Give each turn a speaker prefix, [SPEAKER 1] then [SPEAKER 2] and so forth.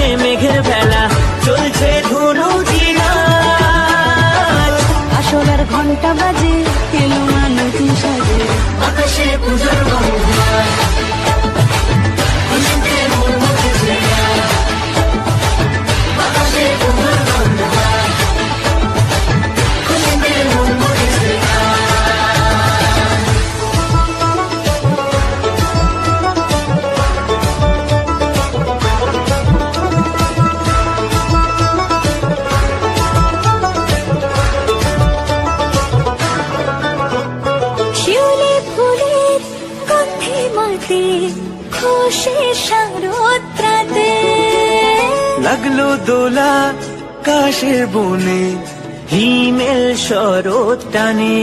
[SPEAKER 1] আকাশে
[SPEAKER 2] মেঘের বেলা চলছে ধনু
[SPEAKER 1] আসলার ঘণ্টা বাজে এলো মানুষ সাজে?
[SPEAKER 2] আকাশে পুজোর
[SPEAKER 1] গন্ধ মাতে খুশি শারদ্রাতে
[SPEAKER 2] লাগল দোলা কাশের বনে হিমেল শরৎ টানে।